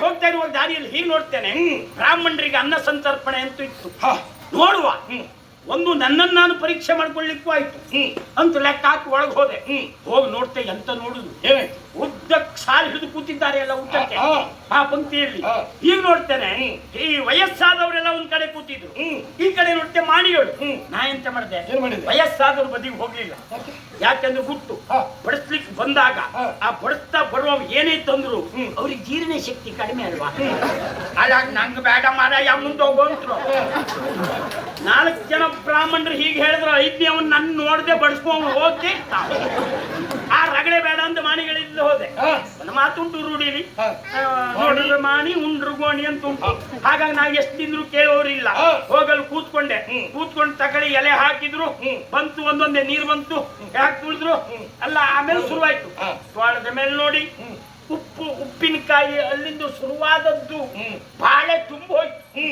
ಹೋಗ್ತಾ ಇರುವ ದಾರಿಯಲ್ಲಿ ಹೀಗೆ ನೋಡ್ತೇನೆ. ಬ್ರಾಹ್ಮಣರಿಗೆ ಅನ್ನ ಸಂತರ್ಪಣೆ ಅಂತೂ ಇತ್ತು. ನೋಡುವ. ಒಂದು ನನ್ನನ್ನು ನಾನು ಪರೀಕ್ಷೆ ಮಾಡ್ಕೊಳ್ಳಿಕ್ಕೂ ಆಯ್ತು. ಹ್ಮ್. ಅಂತ ಲೆಕ್ಕ ಹಾಕಿ ಒಳಗೆ ಹೋದೆ. ಹ್ಮ್. ಹೋಗಿ ನೋಡ್ತೆ ಎಂತ ನೋಡುದು. ಏನಾಯ್ತು? ಉದ್ದಕ್ಕೆ ಸಾಲು ಹಿಡಿದು ಕೂತಿದ್ದಾರೆ ಎಲ್ಲ ಊಟಕ್ಕೆ. ಆ ಪಂಕ್ತಿಯಲ್ಲಿ. ಈಗ ನೋಡ್ತೇನೆ. ಈ ವಯಸ್ಸಾದವರೆಲ್ಲ ಒಂದ್ ಕಡೆ ಕೂತಿದ್ರು. ಈ ಕಡೆ ನೋಡ್ತೆ ಮಾಡಿಗಳು. ನಾ ಎಂತ ಮಾಡಿದೆ? ವಯಸ್ಸಾದವ್ರು ಬದಿಗೆ ಹೋಗ್ಲಿಲ್ಲ. ಯಾಕೆ? ಯಾಕೆಂದ್ರೆ ಗುಟ್ಟು. ಬಡಿಸ್ಲಿಕ್ಕೆ ಬಂದಾಗ ಆ ಬಡಿಸ್ತಾ ಬರುವ ಏನೇ ತಂದ್ರು. ಅವ್ರಿಗೆ ಜೀರ್ಣ ಶಕ್ತಿ ಕಡಿಮೆ ಅಲ್ವಾ? ಹಾಗಾಗಿ ನಂಗೆ ಬೇಡ ಮಾರಾಯ ಮುಂದೆ ಹೋಗೋಂತ್ರು ನಾಲ್ಕು ಜನ ಬ್ರಾಹ್ಮಣರು ಹೀಗೆ ಹೇಳಿದ್ರು ಐದನೇ ಅವ್ನು ನನ್ನ ನೋಡದೆ ಬಡಿಸ್ಕೊಂಡು ಹೋಗಿ ಆ ರಗಳೆ ಬೇಡ ಅಂತ ಮಾಣಿಗಳಿಂದ ಹೋದೆ. ಒಂದು ಮಾತುಂಟು ರೂಢಿಲಿ. ನೋಡಿದ್ರೆ ಮಾಣಿ ಉಂಡ್ರು ಗೋಣಿ ಅಂತ ಉಂಟು ಹಾಗಾಗಿ ನಾ ಎಷ್ಟು ತಿಂದ್ರು ಕೇಳೋರಿಲ್ಲ. ಹೋಗಲು ಕೂತ್ಕೊಂಡೆ. ಕೂತ್ಕೊಂಡು ತಕಳಿ ಎಲೆ ಹಾಕಿದ್ರು. ಬಂತು ಒಂದೊಂದೇ ನೀರು ಬಂತು. ಯಾಕೆ ತುಳಿದ್ರು? ಅಲ್ಲ ಆಮೇಲೆ ಶುರುವಾಯ್ತು. ಹಾ. ತೋಳದ ಮೇಲೆ ನೋಡಿ. ಉಪ್ಪು ಉಪ್ಪಿನಕಾಯಿ ಅಲ್ಲಿಂದ ಶುರುವಾದದ್ದು. ಬಾಳೆ ತುಂಬ ಹೋಯ್ತು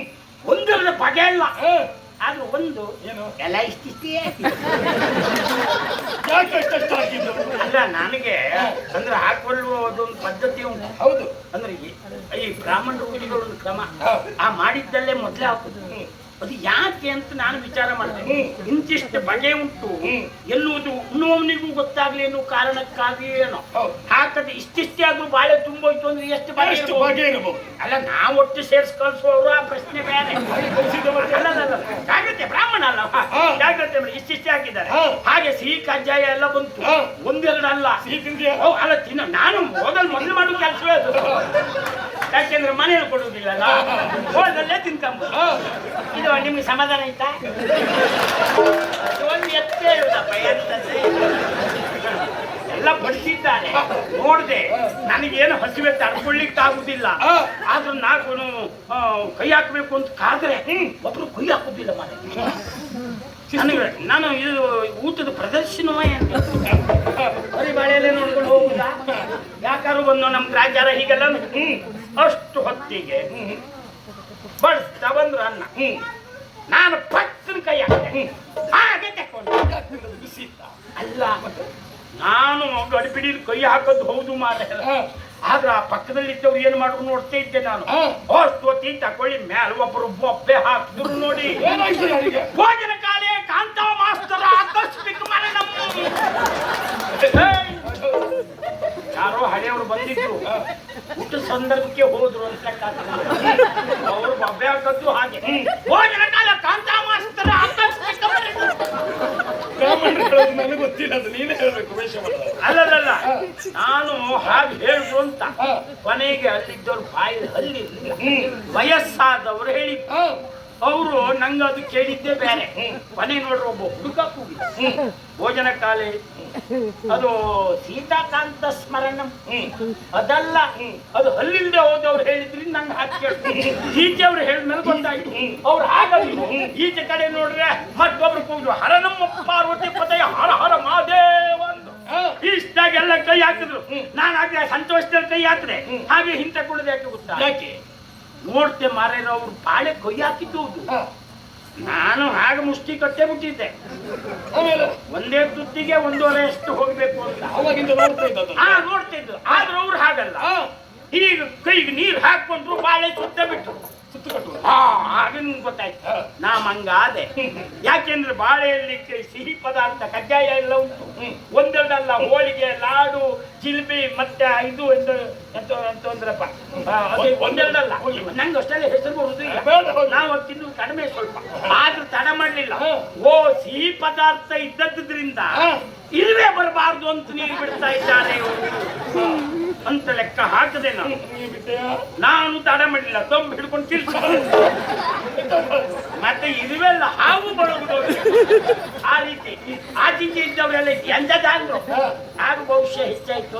ಒಂದರ ಬಗೆ ಅಲ್ಲ. ಆದ್ರೆ ಒಂದು ಏನು? ಎಲ್ಲ ಇಷ್ಟಿಷ್ಟೇ ಯಾಕೆ ನನಗೆ ಅಂದ್ರೆ ಹಾಕೊಳ್ಳುವ ಒಂದು ಪದ್ಧತಿ ಉಂಟು. ಹೌದು. ಅಂದ್ರೆ ಈ- ಬ್ರಾಹ್ಮಣ ರೂಢಿಗಳು ಒಂದು ಕ್ರಮ ಆ ಮಾಡಿದ್ದಲ್ಲೇ ಮೊದಲೇ ಹಾಕುದು. ಅದು ಯಾಕೆ ಅಂತ ನಾನು ವಿಚಾರ ಮಾಡಿದೆ. ಇಂತಿಷ್ಟು ಬಗೆ ಉಂಟು. ಎನ್ನುವುದು ಉಣ್ಣುವವನಿಗೂ ಗೊತ್ತಾಗ್ಲಿ ಅನ್ನೋ ಕಾರಣಕ್ಕಾಗಿ ಏನೋ. ಹಾಕದ್ ಇಷ್ಟಿಷ್ಟೇ ಆದ್ರೂ ಬಾಳೆ ತುಂಬೋಯ್ತು ಅಂದ್ರೆ ಎಷ್ಟು ಬಾಳೆ ಎಷ್ಟು ಇರ್ಬೋದು? ಬಗೆ ಇರಬಹುದು ಅಲ್ಲ ನಾವು ಒಟ್ಟು ಸೇರ್ಸ್ ಕಳ್ಸುವವರು ಆ ಪ್ರಶ್ನೆ ಬೇರೆ. ಅಲ್ಲ, ಅಲ್ಲ, ಅಲ್ಲ. ಜಾಗ್ರತೆ ಬ್ರಾಹ್ಮಣ ಅಲ್ಲ. ಜಾಗ್ರತೆ ಮಾಡಿ ಇಷ್ಟಿಷ್ಟೇ ಹಾಕಿದ್ದಾರೆ. ಹಾಗೆ ಸಿಹಿ ಕಜ್ಜಾಯ ಎಲ್ಲ ಬಂತು. ಹಾ. ಒಂದೆರಡು ಅಲ್ಲ. ಸಿಹಿ ತಿಂದಿಯಾ? ಓ, ಅಲ್ಲ ತಿನ್ನ. ನಾನು ಮೊದಲು ಮೊದಲು ಮಾಡೋ ಕೆಲಸವೇ ಅದು ಯಾಕೆಂದ್ರೆ ಮನೇಲಿ ಕೊಡುವುದಿಲ್ಲ ಹೋದಲ್ಲೇ ತಿನ್ಕೊಂಬೋದು ಹಾ. ಇದು ನಿಮ್ಗೆ ಸಮಾಧಾನ ಆಯ್ತಾ ಅದು ಒಂದು ಎತ್ತೇ ಇರುದಪ್ಪ ಎಂತಂದ್ರೆ ಎಲ್ಲ ಬಡಿಸಿದ್ದಾರೆ ನೋಡ್ದೆ. ನನಗೇನು ಹಸಿವೆ ತಡ್ಕೊಳ್ಳಿಕ್ ಆಗುದಿಲ್ಲ. ಆದ್ರೆ ನಾಲ್ಕು ಕೈ ಹಾಕ್ಬೇಕು ಅಂತ ಕಾದ್ರೆ ಒಬ್ರು ಕೈ ಹಾಕುದಿಲ್ಲ ಮನೆ ನನಗೆ ನಾನು ಇದು ಊಟದ ಪ್ರದರ್ಶನವೇ ಬರೀ ಬಾಳೆಯಲ್ಲೇ ನೋಡ್ಕೊಂಡು ಹೋಗುದಾ? ಯಾಕಾರು ಬಂದು ನಮ್ ರಾಜ್ಯಾರ ಹೀಗೆಲ್ಲ ಅಷ್ಟು ಹೊತ್ತಿಗೆ ಬಳಸ್ತಾ ಬಂದ್ರು ಅನ್ನ. ಹ್ಮ್ ನಾನು ಪಟ್ಟನ ಕೈ ನಾನು ಗಡಿಬಿಡಿ ಕೈ ಹಾಕೋದು ಹೌದು ಮಾರ. ಆದ್ರೆ ಆ ಪಕ್ಕದಲ್ಲಿ ಇದ್ದವ್ರು ಏನು ಮಾಡ್ರು ನೋಡ್ತಾ ಇದ್ದೆ ನಾನು. ಹೋಸ್ತೋತಿ ತಕೊಳ್ಳಿ ಮ್ಯಾಲ ಒಬ್ಬರು ಬೊಬ್ಬೆ ಹಾಕಿದ್ರು ನೋಡಿ. ಭೋಜನ ಕಾಲೇ ಕಾಂತ ಮಾಸ್ತರ ಆಕಸ್ಮಿಕ ಯಾರೋ ಹಳೆಯವರು ಬಂದಿದ್ರು. ಊಟ ಸಂದರ್ಭಕ್ಕೆ ಹೋದ್ರು ಅಂತ. ಅವ್ರು ಬೊಬ್ಬೆ ಹಾಕದ್ದು ಹಾಗೆ. ಭೋಜನ ಕಾಲ ಕಾಂತ ಮಾಸ್ತರ ಆಕಸ್ಮಿಕ ಮರಣಂ ಬ್ರಾಹ್ಮಣರು ಹೇಳೋದು ಅದು ನೀನೇ ಹೇಳ್ಬೇಕು ವೇಷ ಮಾಡೋದು ಅಲ್ಲಲ್ಲ ನಾನು ಹಾಗೆ ಹೇಳಿದ್ರು ಅಂತ ಕೊನೆಗೆ ಅಲ್ಲಿದ್ದವ್ರು ಬಾಯಿ ಹಲ್ಲಿ ಹ್ಮ್. ವಯಸ್ಸಾದವರು ಹೇಳಿ. ಅವರು ನಂಗೆ ಅದು ಕೇಳಿದ್ದೆ ಬೇರೆ. ಮನೆ ನೋಡ್ರಿ ಒಬ್ಬ ಹುಡುಕ ಕೂಗಿ. ಭೋಜನ ಕಾಲೇ. ಅದು ಸೀತಾಕಾಂತ ಸ್ಮರಣ. ಅದಲ್ಲ, ಅದು ಹಲ್ಲಿಲ್ದೆ ಹೋದವ್ರು ಹೇಳಿದ್ರಿ ನಂಗೆ ಹಾಕಿ ಈಚೆ ಅವ್ರು ಹೇಳಿದ್ಮೇಲೆ ಗೊತ್ತಾಯ್ತು. ಅವ್ರು ಹಾಗಲ್ಲ ಈಚೆ ಕಡೆ ನೋಡ್ರೆ ಮತ್ತೊಬ್ರು ಕೂಗಿದ್ರು ಹರ ನಮ್ಮ ಪಾರ್ವತಿ ಪದಯ, ಹರ ಹರ. ಹಾ. ಇಷ್ಟಾಗೆಲ್ಲ ಕೈ ಹಾಕಿದ್ರು. ನಾನು ಹಾಗೆ ಸಂತೋಷದಲ್ಲಿ ಕೈ ಹಾಕಿದೆ. ಹಾಗೆ ಕುಡಿದ್ಯಾಕೆ ಗೊತ್ತಾ? ಯಾಕೆ? ನೋಡ್ತೆ ಮಾರೇನ ಅವ್ರು ಬಾಳೆ ಕೈ ಹಾಕಿದ್ದು. ನಾನು ಹಾಗೆ ಮುಷ್ಟಿ ಕಟ್ಟೆ ಬಿಟ್ಟಿದ್ದೆ. ಒಂದೇ ತುತ್ತಿಗೆ ಒಂದೂವರೆ ಎಷ್ಟು ಹೋಗ್ಬೇಕು ಅಂತ. ಅವಾಗಿಂದ ನೋಡ್ತಾ ಇದ್ದ ಅದನ್ನ. ಆ ನೋಡ್ತಿದ್ದು ಆದ್ರೆ ಅವ್ರು ಹಾಗಲ್ಲ. ಈಗ ಕೈಗೆ ನೀರು ಹಾಕೊಂಡ್ರು ಬಾಳೆ ಸುತ್ತ ಬಿಟ್ರು. ಹಾಗೆ ಹಾ ಗೊತ್ತಾಯ್ತು. ಹಾ. ನಾ ಮಂಗಾದೆ ಯಾಕೆಂದ್ರೆ ಬಾಳೆಯಲ್ಲಿ ಸಿಹಿ ಪದಾರ್ಥ ಕಜ್ಜಾಯ ಎಲ್ಲ ಉಂಟು. ಒಂದೆರಡಲ್ಲ ಹೋಳಿಗೆ ಲಾಡು ಜಿಲ್ಬಿ ಮತ್ತೆ ಇದು ಅಂತ ಎಂತ ಎಂತ ಅದೇ ಒಂದೆರಡಲ್ಲ ನಂಗೆ ಅಷ್ಟೆಲ್ಲ ಹೆಸರು ಬರುದು. ನಾವು ತಿನ್ನು ಕಡಿಮೆ ಸ್ವಲ್ಪ ಆದ್ರೂ ತಡ ಮಾಡ್ಲಿಲ್ಲ ಓ ಸಿಹಿ ಪದಾರ್ಥ ಇದ್ದದ್ರಿಂದ ಹಾ. ಇರುವೆ ಬರಬಾರ್ದು ಅಂತ ನೀರು ಬಿಡ್ತಾ ಇದ್ದಾನೆ. ಅಂತ ಲೆಕ್ಕ ಹಾಕದೆ ನಾನು. ನಾನು ತಡ ಮಾಡಿಲ್ಲ, ತೊಂಬ ಹಿಡ್ಕೊಂಡು ತಿರ್ಸ ಮತ್ತೆ ಇರುವೆಲ್ಲ ಹಾವು ಬಳಗುದು ಆ ರೀತಿ ಆಚೀಚೆ ಇದ್ದವರೆಲ್ಲ ಎಂಜದಾದ್ರು ಆಗ ಬಹುಶಃ ಹೆಚ್ಚಾಯ್ತು.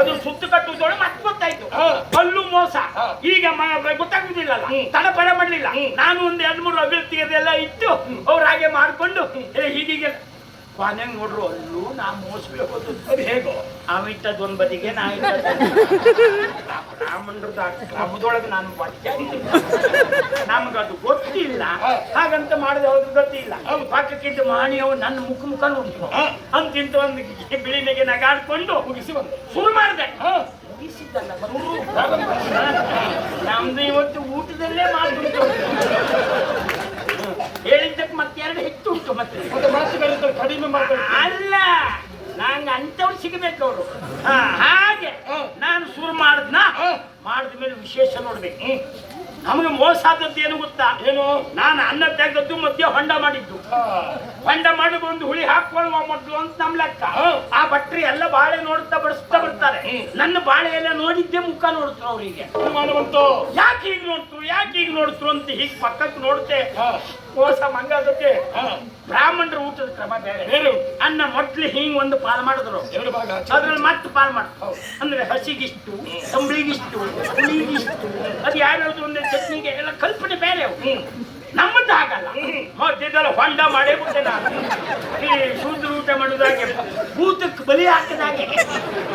ಅದು ಸುತ್ತು ಕಟ್ಟುವುದೊಳಗೆ ಮತ್ತೆ ಗೊತ್ತಾಯ್ತು. ಅಲ್ಲೂ ಮೋಸ. ಈಗ ಗೊತ್ತಾಗುದಿಲ್ಲ ತಡ ಪಡ ಮಾಡಲಿಲ್ಲ. ನಾನು ಒಂದು ಎರಡ್ ಮೂರು ಅಭಿವೃದ್ಧಿ ಇಟ್ಟು ಅವ್ರ ಹಾಗೆ ಮಾಡಿಕೊಂಡು ಹೀಗೀಗೆ ಕೊನೆಗೆ ನೋಡ್ರು ಅಲ್ಲೂ ನಾ ಮೋಸಬೇಕು. ಅದು ಹೇಗೋ? ಅವಿಟ್ಟದ ಒಂದ್ ಬದಿಗೆ ನಾ ಬ್ರಾಹ್ಮಣರದ ಕ್ರಮದೊಳಗೆ ನಾನು ಬಟ್ಟೆ ನಮ್ಗೆ ಅದು ಗೊತ್ತಿಲ್ಲ. ಹಾಗಂತ ಮಾಡಿದ ಅವ್ರಿಗೆ ಗೊತ್ತಿಲ್ಲ. ಪಕ್ಕಕ್ಕಿದ್ದು ಮಾಣಿ ನನ್ನ ಮುಖ ಮುಖ ಉಂಟು ಅಂತಿಂತ ಒಂದು ಬಿಳಿನೆಗೆ ನಗಾಡ್ಕೊಂಡು ಮುಗಿಸಿ ಬಂದು. ಶುರು ಮಾಡಿದೆ. ಮುಗಿಸಿದ್ದಲ್ಲ ನಮ್ದು ಇವತ್ತು ಊಟದಲ್ಲೇ ಮಾಡ್ಬಿಟ್ಟು ಮುಗಿಸಿದ್ದಲ್ಲ ಹೆಚ್ಚು ಉಂಟು ಮತ್ತೆ. ಮತ್ತೆ ಮಾತು ಕರೀತಾರೆ ಕಡಿಮೆ ಅಲ್ಲ ನಂಗೆ ಅಂತವ್ರು ಸಿಗಬೇಕು ಅವರು ಹಾಗೆ. ನಾನು ಶುರು ಮಾಡಿದ್ನ. ಮಾಡಿದ ಮೇಲೆ ವಿಶೇಷ ನೋಡ್ಬೇಕು. ನಮಗೆ ಮೋಸ ಆದದ್ದು ಏನು ಗೊತ್ತಾ? ಏನು? ನಾನು ಅನ್ನ ತೆಗೆದದ್ದು ಮಧ್ಯ ಹೊಂಡ ಮಾಡಿದ್ದು. ಹೊಂಡ ಮಾಡಿ ಒಂದು ಹುಳಿ ಹಾಕೊಳ್ಳುವ ಮೊದ್ಲು ಅಂತ ನಮ್ ಲೆಕ್ಕ. ಆ ಭಟ್ರಿ ಎಲ್ಲ ಬಾಳೆ ನೋಡುತ್ತಾ ಬಡಿಸ್ತಾ ಬರ್ತಾರೆ. ನನ್ನ ಬಾಳೆ ಎಲ್ಲ ನೋಡಿದ್ದೆ ಮುಖ ನೋಡ್ತರು ಅವರಿಗೆ. ಯಾಕೆ ಹೀಗ್ ನೋಡ್ತರು ಯಾಕೆ ಹೀಗ್ ನೋಡ್ತರು ಅಂತ ಹೀಗ್ ಪಕ್ಕಕ್ಕೆ ನೋಡ್ತೆ. ಮಂಗಾಗತ್ತೆ ಬ್ರಾಹ್ಮಣರು ಬ್ರಾಹ್ಮಣರ ಊಟದ ಕ್ರಮ ಬೇರೆ. ಅನ್ನ ಮೊದ್ಲು ಹಿಂಗ್ ಒಂದು ಪಾಲ್ ಮಾಡಿದ್ರು. ಅದ್ರಲ್ಲಿ ಮತ್ತೆ ಪಾಲ್ ಮಾಡ್ತಾವ. ಅಂದ್ರೆ ಹಸಿಗಿಷ್ಟು ತಂಬ್ಳಿಗಿಷ್ಟು ಹುಳಿಗಿಷ್ಟು ಅದು ಯಾವ್ಯಾವ್ದು ಒಂದು ಚಟ್ನಿಗೆ ಎಲ್ಲ ಕಲ್ಪನೆ ಬೇರೆ ಅವು. ನಮ್ಮದು ಆಗಲ್ಲ. ಮಧ್ಯದಲ್ಲಿ ಹೊಂಡ ಮಾಡೇ ಬಿಟ್ಟೆ ನಾನು. ಈ ಶೂದ್ರ ಊಟ ಮಾಡುದಾಗೆ ಭೂತಕ್ಕೆ ಬಲಿ ಹಾಕಿದಾಗೆ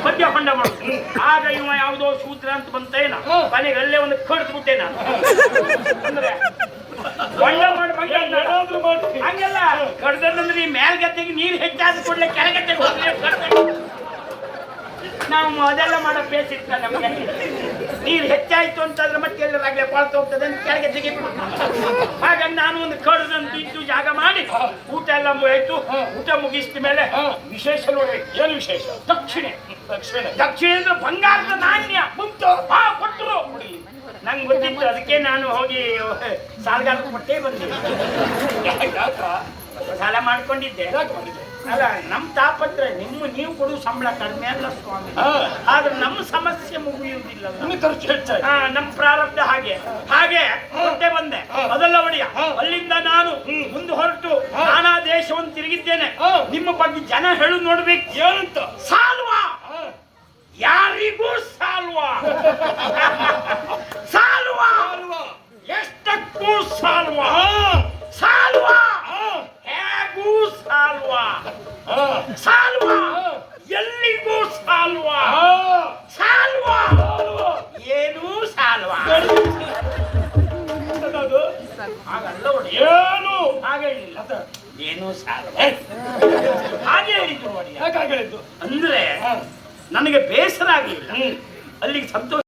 ಮಧ್ಯ ಹೊಂಡ ಮಾಡೋದು. ಆಗ ಇವ ಯಾವುದೋ ಶೂದ್ರ ಅಂತ ಬಂತೇನ ಮನೆಗೆ ಅಲ್ಲೇ ಒಂದು ಕಡ್ದು ಬಿಟ್ಟೆ ನಾನು. ಅಂದ್ರೆ ಹೊಂಡ ಮಾಡಿ ಹಂಗಲ್ಲ ಕಡ್ದಂದ್ರೆ ಈ ಮೇಲ್ಗದ್ದೆಗೆ ನೀರು ಹೆಚ್ಚಾದ ಕೂಡಲೇ ಕೆಳಗದ್ದೆಗೆ ಹೋಗ್ಲಿ. ನಾವು ಅದೆಲ್ಲ ಮಾಡೋ ಬೇಸ್ ಇತ್ತ ನಮಗೆ. ನೀರು ಹೆಚ್ಚಾಯ್ತು ಅಂತಂದ್ರೆ ಮತ್ತೆ ಎಲ್ಲರಾಗ್ಲೇ ಪಾಳ್ತು ಹೋಗ್ತದೆ ಅಂತ ಕೆಳಗೆ ತೆಗಿ ಹಾಗಾಗಿ ನಾನು ಒಂದು ಕಡ್ದಂತ ಇದ್ದು ಜಾಗ ಮಾಡಿ ಊಟ ಎಲ್ಲ ಮುಗಿಯಿತು. ಊಟ ಮುಗಿಸಿದ ಮೇಲೆ ವಿಶೇಷ ನೋಡಿ ಏನು ವಿಶೇಷ? ದಕ್ಷಿಣೆ. ದಕ್ಷಿಣ. ದಕ್ಷಿಣ ಅಂದ್ರೆ ಬಂಗಾರದ ನಾಣ್ಯ. ಮುಂತು ಆ ಕೊಟ್ಟರು ನಂಗೆ ಗೊತ್ತಿತ್ತು ಅದಕ್ಕೆ ನಾನು ಹೋಗಿ ಸಾಲಗಾರ ಕೊಟ್ಟೇ ಬಂದೆ. ಸಾಲ ಮಾಡ್ಕೊಂಡಿದ್ದೆ. ಅಲ್ಲ ನಮ್ ತಾಪತ್ರ ನಿಮ್ಮ ನೀವು ಕೊಡುವ ಸಂಬಳ ಕಡಿಮೆ ಅಲ್ಲ ಸ್ವಾಮಿ. ಆದ್ರೆ ನಮ್ಮ ಸಮಸ್ಯೆ ಮುಗಿಯುವುದಿಲ್ಲ. ನಿನ್ನ ಖರ್ಚು ಹೆಚ್ಚಾಯ್ತು. ಹಾ ನಮ್ ಪ್ರಾರಬ್ಧ ಹಾಗೆ. ಹಾಗೆ ಮತ್ತೆ ಬಂದೆ. ಮೊದಲ ಅದಲ್ಲ ಒಡೆಯ ಅಲ್ಲಿಂದ ನಾನು ಮುಂದೆ ಹೊರಟು. ನಾನಾ ದೇಶವನ್ನು ತಿರುಗಿದ್ದೇನೆ. ನಿಮ್ಮ ಬಗ್ಗೆ ಜನ ಹೇಳು ನೋಡ್ಬೇಕು. ಏನಂತ? ಸಾಲ್ವಾ? ಯಾರಿಗೂ ಸಾಲ್ವಾ? ಸಾಲ್ವಾ? ಎಷ್ಟಕ್ಕೂ ಸಾಲ್ವಾ? ಎಂತದದು? ಹಾಗಲ್ಲ ಒಡೆಯ ಏನು? ಹಾಗೆ ಹೇಳಿಲ್ಲ. ಏನೂ ಸಾಲ್ವಾ ಹಾಗೆ ಹೇಳಿದ್ರು ಒಡೆಯ ಯಾಕೆ ಹೇಳಿದ್ದು? ಅಂದ್ರೆ ನನಗೆ ಬೇಸರ ಆಗಲಿಲ್ಲ. ಅಲ್ಲಿಗೆ ಸಂತೋಷ